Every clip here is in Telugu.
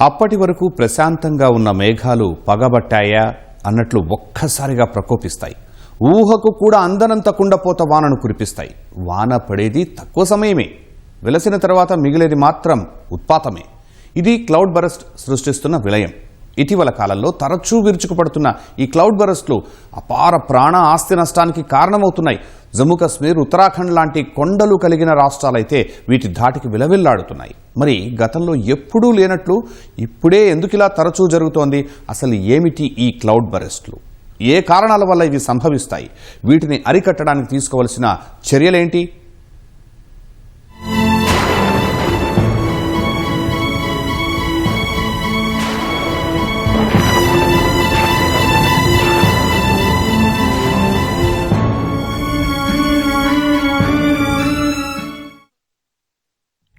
అప్పటి వరకు ప్రశాంతంగా ఉన్న మేఘాలు పగబట్టాయా అన్నట్లు ఒక్కసారిగా ప్రకోపిస్తాయి. ఊహకు కూడా అందనంత కుండపోత వానను కురిపిస్తాయి. వాన పడేది తక్కువ సమయమే. వెలసిన తర్వాత మిగిలేది మాత్రం ఉత్పాతమే. ఇది క్లౌడ్ బరస్ట్ సృష్టిస్తున్న విలయం. ఇటీవల కాలంలో తరచూ విరుచుకుపడుతున్న ఈ క్లౌడ్ బరస్ట్లు అపార ప్రాణ ఆస్తి నష్టానికి కారణమవుతున్నాయి. జమ్మూ కాశ్మీర్ ఉత్తరాఖండ్ లాంటి కొండలు కలిగిన రాష్ట్రాలైతే వీటి ధాటికి విలవిల్లాడుతున్నాయి. మరి గతంలో ఎప్పుడూ లేనట్లు ఇప్పుడే ఎందుకిలా తరచూ జరుగుతోంది? అసలు ఏమిటి ఈ క్లౌడ్ బరెస్ట్లు? ఏ కారణాల వల్ల ఇవి సంభవిస్తాయి? వీటిని అరికట్టడానికి తీసుకోవలసిన చర్యలేంటి?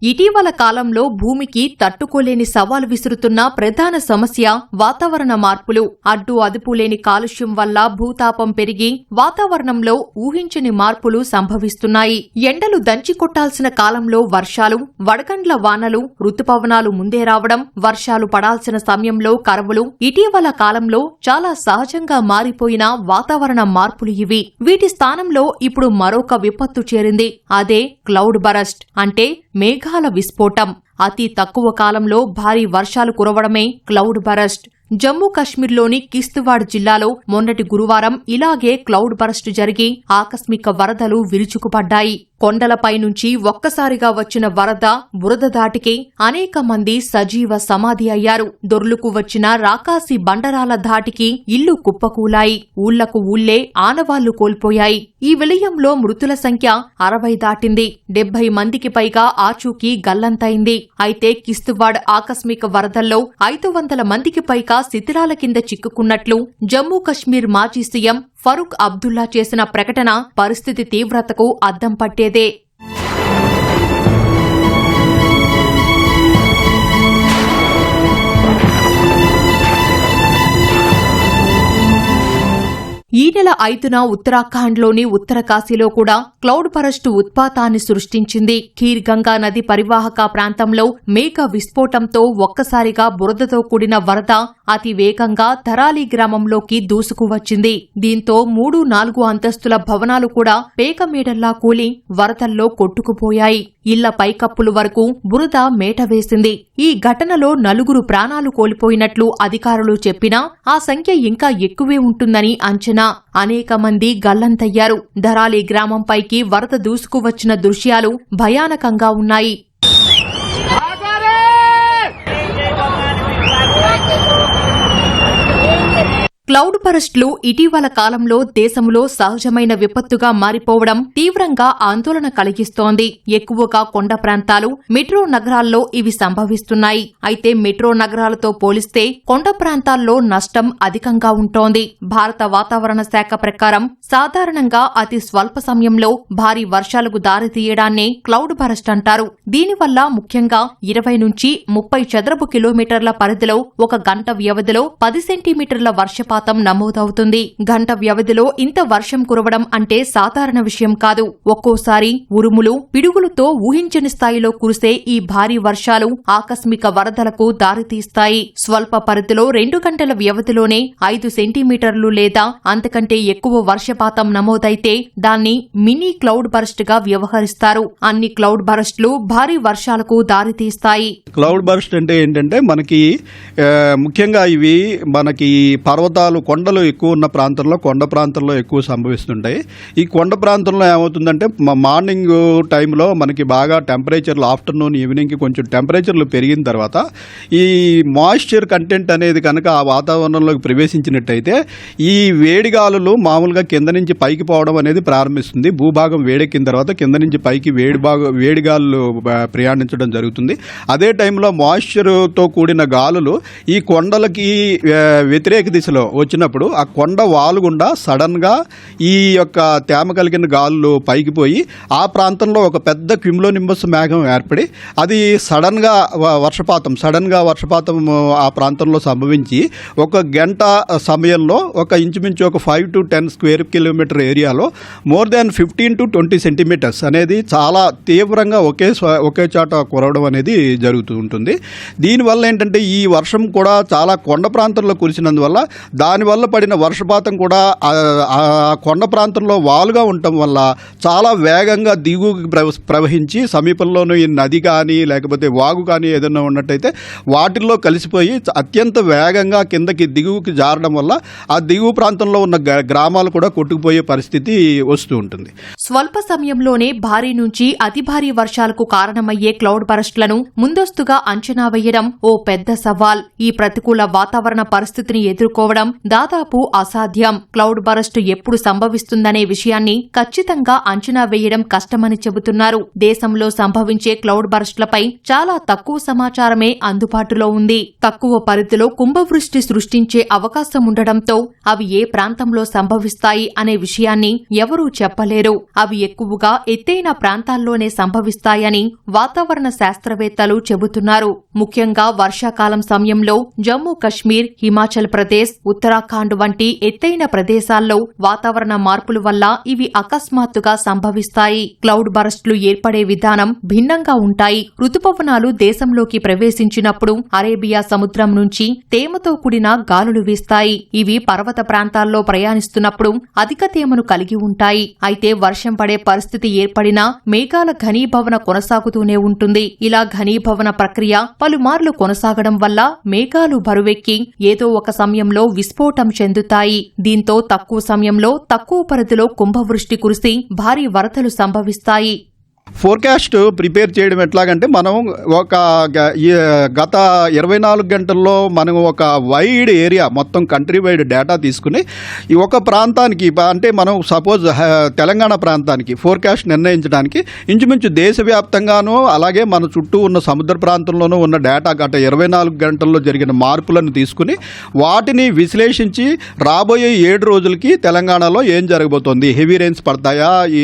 ఇటీవల కాలంలో భూమికి తట్టుకోలేని సవాలు విసురుతున్న ప్రధాన సమస్య వాతావరణ మార్పులు. అడ్డు అదుపులేని కాలుష్యం వల్ల భూతాపం పెరిగి వాతావరణంలో ఊహించని మార్పులు సంభవిస్తున్నాయి. ఎండలు దంచి కొట్టాల్సిన కాలంలో వర్షాలు వడగండ్ల వానలు రుతుపవనాలు ముందే రావడం వర్షాలు పడాల్సిన సమయంలో కరవులు ఇటీవల కాలంలో చాలా సహజంగా మారిపోయిన వాతావరణ మార్పులు ఇవి. వీటి స్థానంలో ఇప్పుడు మరొక విపత్తు చేరింది. అదే క్లౌడ్ బరస్ట్ అంటే మేఘ మేఘాల విస్ఫోటం. అతి తక్కువ కాలంలో భారీ వర్షాలు కురవడమే క్లౌడ్ బరస్ట్. జమ్మూ కశ్మీర్లోని కిస్తువాడ్ జిల్లాలో మొన్నటి గురువారం ఇలాగే క్లౌడ్ బరస్ట్ జరిగి ఆకస్మిక వరదలు విరుచుకుపడ్డాయి. కొండలపై నుంచి ఒక్కసారిగా వచ్చిన వరద బురద దాటికి అనేక మంది సజీవ సమాధి అయ్యారు. దొర్లుకు వచ్చిన రాకాసి బండరాల ధాటికి ఇల్లు కుప్పకూలాయి. ఊళ్ళకు ఊళ్ళే ఆనవాళ్ళు కోల్పోయాయి. ఈ విలయంలో మృతుల సంఖ్య అరవై దాటింది. డెబ్బై మందికి పైగా ఆచూకీ గల్లంతైంది. అయితే కిస్తువాడ్ ఆకస్మిక వరదల్లో ఐదు వందల మందికి పైగా శిథిలాల కింద చిక్కుకున్నట్లు జమ్మూ కశ్మీర్ మాజీ సీఎం ఫరూక్ అబ్దుల్లా చేసిన ప్రకటన పరిస్థితి తీవ్రతకు అద్దం పట్టేదే. ఈ నెల ఐదున ఉత్తరాఖండ్లోని ఉత్తరకాశీలో కూడా క్లౌడ్ బరస్ట్ ఉత్పాతాన్ని సృష్టించింది. ఖీర్ గంగా నది పరివాహక ప్రాంతంలో మేఘ విస్ఫోటంతో ఒక్కసారిగా బురదతో కూడిన వరద అతి వేగంగా ధరాలి గ్రామంలోకి దూసుకువచ్చింది. దీంతో మూడు నాలుగు అంతస్తుల భవనాలు కూడా పేకమేడల్లా కూలి వరదల్లో కొట్టుకుపోయాయి. ఇళ్ళ పైకప్పులు వరకు బురద మేట వేసింది. ఈ ఘటనలో నలుగురు ప్రాణాలు కోల్పోయినట్లు అధికారులు చెప్పినా ఆ సంఖ్య ఇంకా ఎక్కువే ఉంటుందని అంచనా. అనేక మంది గల్లంతయ్యారు. ధరాలి గ్రామంపైకి వరద దూసుకువచ్చిన దృశ్యాలు భయానకంగా ఉన్నాయి. క్లౌడ్ బరస్ట్లు ఇటీవల కాలంలో దేశంలో సహజమైన విపత్తుగా మారిపోవడం తీవ్రంగా ఆందోళన కలిగిస్తోంది. ఎక్కువగా కొండ ప్రాంతాలు మెట్రో నగరాల్లో ఇవి సంభవిస్తున్నాయి. అయితే మెట్రో నగరాలతో పోలిస్తే కొండ ప్రాంతాల్లో నష్టం అధికంగా ఉంటోంది. భారత వాతావరణ శాఖ ప్రకారం సాధారణంగా అతి స్వల్ప సమయంలో భారీ వర్షాలకు దారితీయడాన్నే క్లౌడ్ బరస్ట్ అంటారు. దీనివల్ల ముఖ్యంగా ఇరవై నుంచి ముప్పై చదరపు కిలోమీటర్ల పరిధిలో ఒక గంట వ్యవధిలో పది సెంటీమీటర్ల వర్షపాతం నమోదవుతుంది. గంట వ్యవధిలో ఇంత వర్షం కురవడం అంటే సాధారణ విషయం కాదు. ఒక్కోసారి ఉరుములు పిడుగులతో ఊహించని స్థాయిలో కురిసే ఈ భారీ వర్షాలు ఆకస్మిక వరదలకు దారితీస్తాయి. స్వల్ప పరిధిలో రెండు గంటల వ్యవధిలోనే ఐదు సెంటీమీటర్లు లేదా అంతకంటే ఎక్కువ వర్షపాతం నమోదైతే దాన్ని మినీ క్లౌడ్ బరస్ట్గా వ్యవహరిస్తారు. అన్ని క్లౌడ్ బరస్ట్లు భారీ వర్షాలకు దారితీస్తాయి. క్లౌడ్ బర్స్ట్ అంటే ఏంటంటే మనకి ముఖ్యంగా ఇవి మనకి పర్వతాలు కొండలు ఎక్కువ ఉన్న ప్రాంతంలో కొండ ప్రాంతంలో ఎక్కువ సంభవిస్తుంటాయి. ఈ కొండ ప్రాంతంలో ఏమవుతుందంటే మార్నింగ్ టైంలో మనకి బాగా టెంపరేచర్లు ఆఫ్టర్నూన్ ఈవినింగ్కి కొంచెం టెంపరేచర్లు పెరిగిన తర్వాత ఈ మాయిశ్చర్ కంటెంట్ అనేది కనుక ఆ వాతావరణంలోకి ప్రవేశించినట్టయితే ఈ వేడిగాలులు మామూలుగా కింద నుంచి పైకి పోవడం అనేది ప్రారంభిస్తుంది. భూభాగం వేడెక్కిన తర్వాత కింద నుంచి పైకి వేడి భాగం వేడిగాలు ప్రయాణించడం జరుగుతుంది. అదే టైంలో మాయిశ్చర్తో కూడిన గాలులు ఈ కొండలకి వ్యతిరేక దిశలో వచ్చినప్పుడు ఆ కొండ వాలుగుండా సడన్గా ఈ యొక్క తేమ కలిగిన గాలులు పైకి పోయి ఆ ప్రాంతంలో ఒక పెద్ద క్విమ్లోనింబస్ మేఘం ఏర్పడి అది సడన్గా వర్షపాతం సడన్గా వర్షపాతం ఆ ప్రాంతంలో సంభవించి ఒక గంట సమయంలో ఒక ఇంచుమించు ఒక five to ten square kilometer ఏరియాలో more than fifteen to twenty centimeters అనేది చాలా తీవ్రంగా ఒకే ఒకే చాట కురవడం అనేది జరుగుతూ ఉంటుంది. దీనివల్ల ఏంటంటే ఈ వర్షం కూడా చాలా కొండ ప్రాంతంలో కురిసినందువల్ల దానివల్ల పడిన వర్షపాతం కూడా ఆ కొండ ప్రాంతంలో వాలుగా ఉండటం వల్ల చాలా వేగంగా దిగు ప్రవ- ప్రవహించి సమీపంలోనూ ఈ నది కానీ లేకపోతే వాగు కానీ ఏదైనా ఉన్నట్టయితే వాటిల్లో కలిసిపోయి అత్యంత వేగంగా కిందకి దిగువకి జారడం వల్ల ఆ దిగువ ప్రాంతంలో ఉన్న గ- గ్రామాలు కూడా కొట్టుకుపోయే పరిస్థితి వస్తూ ఉంటుంది. స్వల్ప సమయంలోనే భారీ నుంచి అతి భారీ వర్షాలకు కారణమయ్యే క్లౌడ్ బరస్ట్లను ముందస్తుగా అంచనా వేయడం ఓ పెద్ద సవాల్. ఈ ప్రతికూల వాతావరణ పరిస్థితిని ఎదుర్కోవడం దాదాపు అసాధ్యం. క్లౌడ్ బరస్ట్ ఎప్పుడు సంభవిస్తుందనే విషయాన్ని ఖచ్చితంగా అంచనా వేయడం కష్టమని చెబుతున్నారు. దేశంలో సంభవించే క్లౌడ్ బరస్ట్లపై చాలా తక్కువ సమాచారమే అందుబాటులో ఉంది. తక్కువ పరిధిలో కుంభవృష్టి సృష్టించే అవకాశం ఉండడంతో అవి ఏ ప్రాంతంలో సంభవిస్తాయి అనే విషయాన్ని ఎవరూ చెప్పలేరు. అవి ఎక్కువగా ఎత్తైన ప్రాంతాల్లోనే సంభవిస్తాయని వాతావరణ శాస్త్రవేత్తలు చెబుతున్నారు. ముఖ్యంగా వర్షాకాలం సమయంలో జమ్మూ కశ్మీర్ హిమాచల్ ప్రదేశ్ ఉత్తరాఖండ్ వంటి ఎత్తైన ప్రదేశాల్లో వాతావరణ మార్పుల వల్ల ఇవి అకస్మాత్తుగా సంభవిస్తాయి. క్లౌడ్ బరస్ట్లు ఏర్పడే విధానం భిన్నంగా ఉంటాయి. రుతుపవనాలు దేశంలోకి ప్రవేశించినప్పుడు అరేబియా సముద్రం నుంచి తేమతో కూడిన గాలులు వీస్తాయి. ఇవి పర్వత ప్రాంతాల్లో ప్రయాణిస్తున్నప్పుడు అధిక తేమను కలిగి ఉంటాయి. అయితే వర్ష పడే పరిస్థితి ఏర్పడినా మేఘాల ఘనీభవన కొనసాగుతూనే ఉంటుంది. ఇలా ఘనీభవన ప్రక్రియ పలుమార్లు కొనసాగడం వల్ల మేఘాలు బరువెక్కి ఏదో ఒక సమయంలో విస్ఫోటం చెందుతాయి. దీంతో తక్కువ సమయంలో తక్కువ పరిధిలో కుంభవృష్టి కురిసి భారీ వరదలు సంభవిస్తాయి. ఫోర్కాస్ట్ ప్రిపేర్ చేయడం ఎట్లాగంటే మనం ఒక గ- గత ఇరవై నాలుగు గంటల్లో మనం ఒక వైడ్ ఏరియా మొత్తం కంట్రీ వైడ్ డేటా తీసుకుని ఈ ఒక ప్రాంతానికి అంటే మనం సపోజ్ తెలంగాణ ప్రాంతానికి ఫోర్కాస్ట్ నిర్ణయించడానికి ఇంచుమించు దేశవ్యాప్తంగానూ అలాగే మన చుట్టూ ఉన్న సముద్ర ప్రాంతంలోనూ ఉన్న డేటా గత ఇరవై నాలుగు గంటల్లో జరిగిన మార్పులను తీసుకుని వాటిని విశ్లేషించి రాబోయే ఏడు రోజులకి తెలంగాణలో ఏం జరగబోతోంది? హెవీ రెయిన్స్ పడతాయా? ఈ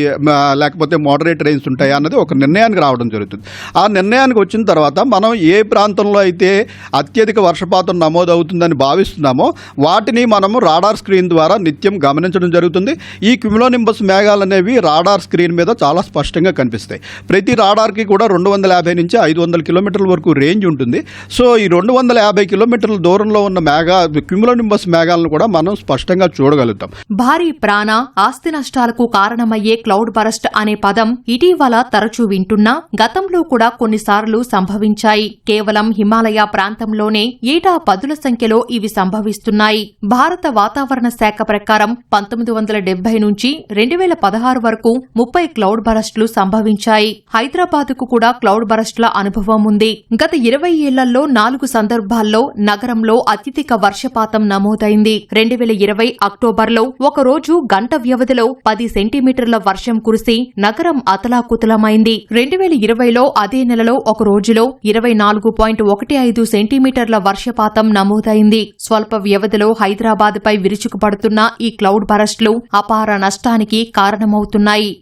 లేకపోతే మోడరేట్ రెయిన్స్ ఉంటాయా? అన్నది ఒక నిర్ణయానికి రావడం జరుగుతుంది. ఆ నిర్ణయానికి వచ్చిన తర్వాత మనం ఏ ప్రాంతంలో అయితే అత్యధిక వర్షపాతం నమోదవుతుందని భావిస్తున్నామో వాటిని మనము రాడార్ స్క్రీన్ ద్వారా నిత్యం గమనించడం జరుగుతుంది. ఈ క్యుమిలోనింబస్ మేఘాలు అనేవి రాడార్ స్క్రీన్ మీద చాలా స్పష్టంగా కనిపిస్తాయి. ప్రతి రాడార్కి కూడా రెండు వందల యాభై నుంచి ఐదు వందల కిలోమీటర్ల వరకు రేంజ్ ఉంటుంది. సో ఈ రెండు వందల యాభై కిలోమీటర్ల దూరంలో ఉన్న మేఘా క్యుమిలోనింబస్ మేఘాలను కూడా మనం స్పష్టంగా చూడగలుగుతాం. భారీ ప్రాణ ఆస్తి నష్టాలకు కారణమయ్యే క్లౌడ్ బరస్ట్ అనే పదం ఇటీవల తరచూ వింటున్నా గతంలో కూడా కొన్నిసార్లు సంభవించాయి. కేవలం హిమాలయ ప్రాంతంలోనే ఏటా పదుల సంఖ్యలో ఇవి సంభవిస్తున్నాయి. భారత వాతావరణ శాఖ ప్రకారం పంతొమ్మిది వందల డెబ్బై నుంచి రెండు వేల పదహారు వరకు ముప్పై క్లౌడ్ బరస్ట్లు సంభవించాయి. హైదరాబాద్కు కూడా క్లౌడ్ బరస్ట్ల అనుభవం ఉంది. గత ఇరవై ఏళ్ళలో నాలుగు సందర్భాల్లో నగరంలో అత్యధిక వర్షపాతం నమోదైంది. రెండు వేల ఇరవై అక్టోబర్లో ఒక రోజు గంట వ్యవధిలో పది సెంటీమీటర్ల వర్షం కురిసి నగరం అతలాకుతలమైంది రెండు వేల ఇరవైలో అదే నెలలో ఒక రోజులో ఇరవై నాలుగు పాయింట్ ఒకటి ఐదు సెంటీమీటర్ల వర్షపాతం నమోదైంది. స్వల్ప వ్యవధిలో హైదరాబాద్ పై విరుచుకుపడుతున్న ఈ క్లౌడ్ బరస్ట్లు అపార నష్టానికి కారణమవుతున్నాయి.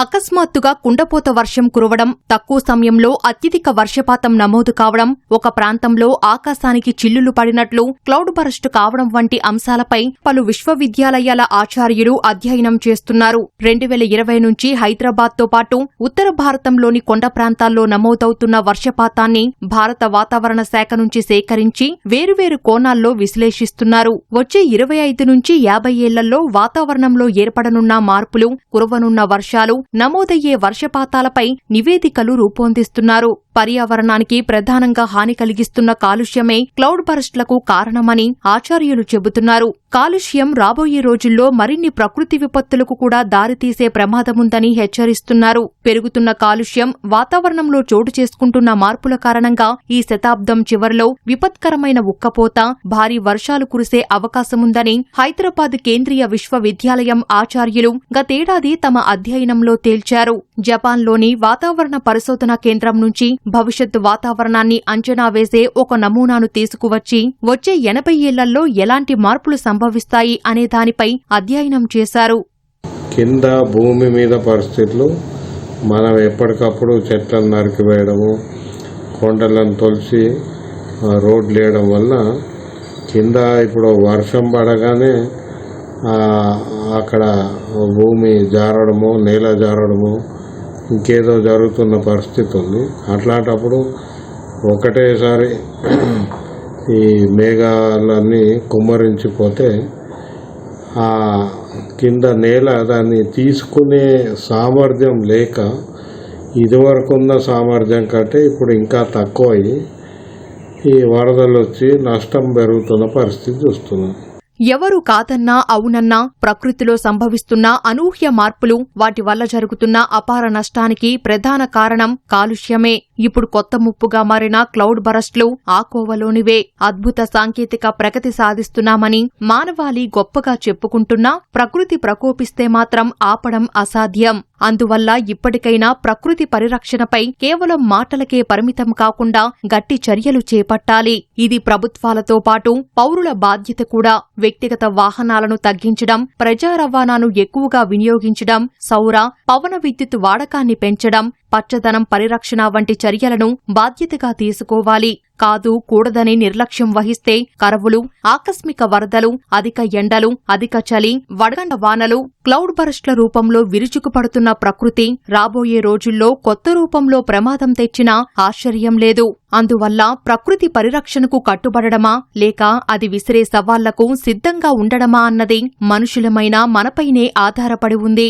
అకస్మాత్తుగా కుండపోత వర్షం కురవడం తక్కువ సమయంలో అత్యధిక వర్షపాతం నమోదు కావడం ఒక ప్రాంతంలో ఆకాశానికి చిల్లులు పడినట్లు క్లౌడ్ బరస్ట్ కావడం వంటి అంశాలపై పలు విశ్వవిద్యాలయాల ఆచార్యులు అధ్యయనం చేస్తున్నారు. రెండు వేల ఇరవై నుంచి హైదరాబాద్తో పాటు ఉత్తర భారతంలోని కొండ ప్రాంతాల్లో నమోదవుతున్న వర్షపాతాన్ని భారత వాతావరణ శాఖ నుంచి సేకరించి వేరువేరు కోణాల్లో విశ్లేషిస్తున్నారు. వచ్చే ఇరవై ఐదు నుంచి యాభై ఏళ్ళలో వాతావరణంలో ఏర్పడనున్న మార్పులు కురవనున్న వర్షాలు నమోదయ్యే వర్షపాతాలపై నివేదికలు రూపొందిస్తున్నారు. పర్యావరణానికి ప్రధానంగా హాని కలిగిస్తున్న కాలుష్యమే క్లౌడ్ బరస్ట్లకు కారణమని ఆచార్యులు చెబుతున్నారు. కాలుష్యం రాబోయే రోజుల్లో మరిన్ని ప్రకృతి విపత్తులకు కూడా దారితీసే ప్రమాదముందని హెచ్చరిస్తున్నారు. పెరుగుతున్న కాలుష్యం వాతావరణంలో చోటు చేసుకుంటున్న మార్పుల కారణంగా ఈ శతాబ్దం చివరిలో విపత్కరమైన ఉక్కపోత భారీ వర్షాలు కురిసే అవకాశముందని హైదరాబాద్ కేంద్రీయ విశ్వవిద్యాలయం ఆచార్యులు గతేడాది తమ అధ్యయనంలో తేల్చారు. జపాన్లోని వాతావరణ పరిశోధన కేంద్రం నుంచి భవిష్యత్తు వాతావరణాన్ని అంచనా వేసే ఒక నమూనాను తీసుకువచ్చి వచ్చే ఎనభై ఏళ్ళలో ఎలాంటి మార్పులు సంభవిస్తాయి అనే దానిపై అధ్యయనం చేశారు. కింద భూమి మీద పరిస్థితులు మనం ఎప్పటికప్పుడు చెట్లను నరికివేయడము కొండలను తొలిసి రోడ్లు వేయడం వల్ల కింద ఇప్పుడు వర్షం పడగానే అక్కడ భూమి జారడము నేల జారడము ఇంకేదో జరుగుతున్న పరిస్థితి ఉంది. అట్లాంటప్పుడు ఒకటేసారి ఈ మేఘాలన్నీ కుమ్మరించిపోతే ఆ కింద నేల దాన్ని తీసుకునే సామర్థ్యం లేక ఇదివరకు ఉన్న సామర్థ్యం కంటే ఇప్పుడు ఇంకా తక్కువ అయ్యి ఈ వరదలు వచ్చి నష్టం పెరుగుతున్న పరిస్థితి చూస్తున్నాం ఎవరు కాదన్నా అవునన్నా ప్రకృతిలో సంభవిస్తున్న అనూహ్య మార్పులు వాటి వల్ల జరుగుతున్న అపార నష్టానికి ప్రధాన కారణం కాలుష్యమే. ఇప్పుడు కొత్త ముప్పుగా మారిన క్లౌడ్ బరస్ట్లు ఆ కోవలోనివే అద్భుత సాంకేతిక ప్రగతి సాధిస్తున్నామని మానవాళి గొప్పగా చెప్పుకుంటున్నా ప్రకృతి ప్రకోపిస్తే మాత్రం ఆపడం అసాధ్యం. అందువల్ల ఇప్పటికైనా ప్రకృతి పరిరక్షణపై కేవలం మాటలకే పరిమితం కాకుండా గట్టి చర్యలు చేపట్టాలి. ఇది ప్రభుత్వాలతో పాటు పౌరుల బాధ్యత కూడా. వ్యక్తిగత వాహనాలను తగ్గించడం ప్రజా రవాణాను ఎక్కువగా వినియోగించడం సౌర పవన విద్యుత్ వాడకాన్ని పెంచడం పచ్చదనం పరిరక్షణ వంటి చర్యలను బాధ్యతగా తీసుకోవాలి. కాదు కూడదని నిర్లక్ష్యం వహిస్తే కరవులు ఆకస్మిక వరదలు అధిక ఎండలు అధిక చలి వడగండ వానలు క్లౌడ్ బరస్ట్ల రూపంలో విరుచుకుపడుతున్న ప్రకృతి రాబోయే రోజుల్లో కొత్త రూపంలో ప్రమాదం తెచ్చినా ఆశ్చర్యం లేదు. అందువల్ల ప్రకృతి పరిరక్షణకు కట్టుబడడమా లేక అది విసిరే సవాళ్ళకు సిద్ధంగా ఉండడమా అన్నది మనుషులమైన మనపైనే ఆధారపడి ఉంది.